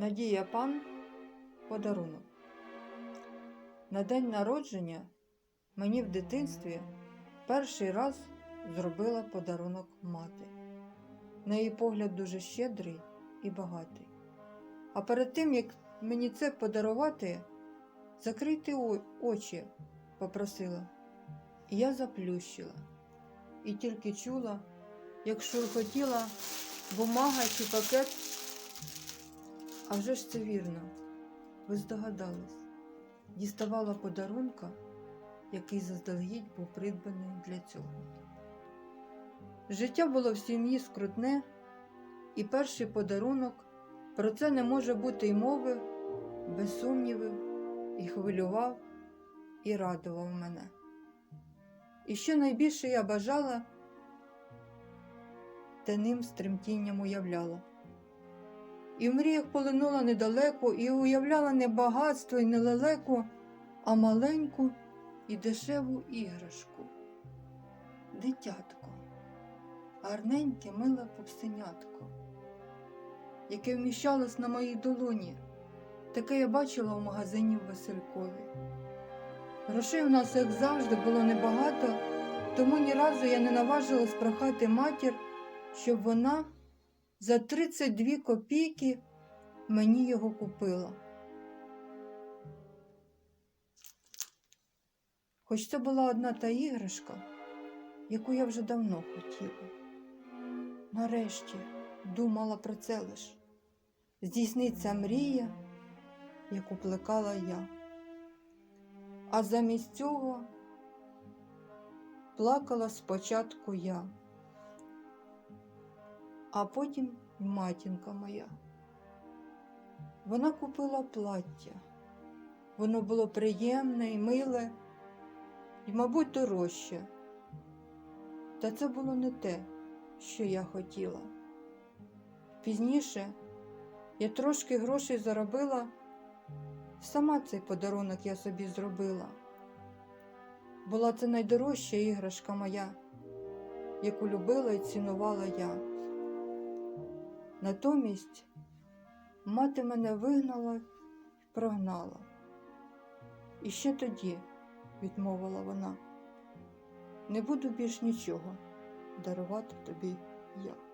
Надія пан подарунок. На день народження мені в дитинстві перший раз зробила подарунок мати. На її погляд дуже щедрий і багатий. А перед тим, як мені це подарувати, закрийте очі, попросила. І я заплющила. І тільки чула, як шурхотіла бумага чи пакет. А вже ж це вірно. Ви здогадались. Діставала подарунка, який заздалегідь був придбаний для цього. Життя було в сім'ї скрутне, і перший подарунок про це не може бути й мови, без сумнівів, і хвилював, і радував мене. І що найбільше я бажала, те ним з тремтінням уявляла. І в мріях полинула недалеко, і уявляла не багатство і не лелеку, а маленьку і дешеву іграшку. Дитятко, гарненьке миле попсенятко, яке вміщалось на моїй долоні, таке я бачила в магазині в Василькові. Грошей у нас, як завжди, було небагато, тому ні разу я не наважилась прохати матір, щоб вона за 32 копійки мені його купила. Хоч це була одна та іграшка, яку я вже давно хотіла. Нарешті думала про це лиш. Здійсниться мрія, яку плекала я. А замість цього плакала спочатку я а потім матінка моя. Вона купила плаття. Воно було приємне і миле, і, мабуть, дорожче. Та це було не те, що я хотіла. Пізніше я трошки грошей заробила, сама цей подарунок я собі зробила. Була це найдорожча іграшка моя, яку любила і цінувала я. Натомість мати мене вигнала і прогнала. І ще тоді, відмовила вона, не буду більш нічого дарувати тобі я.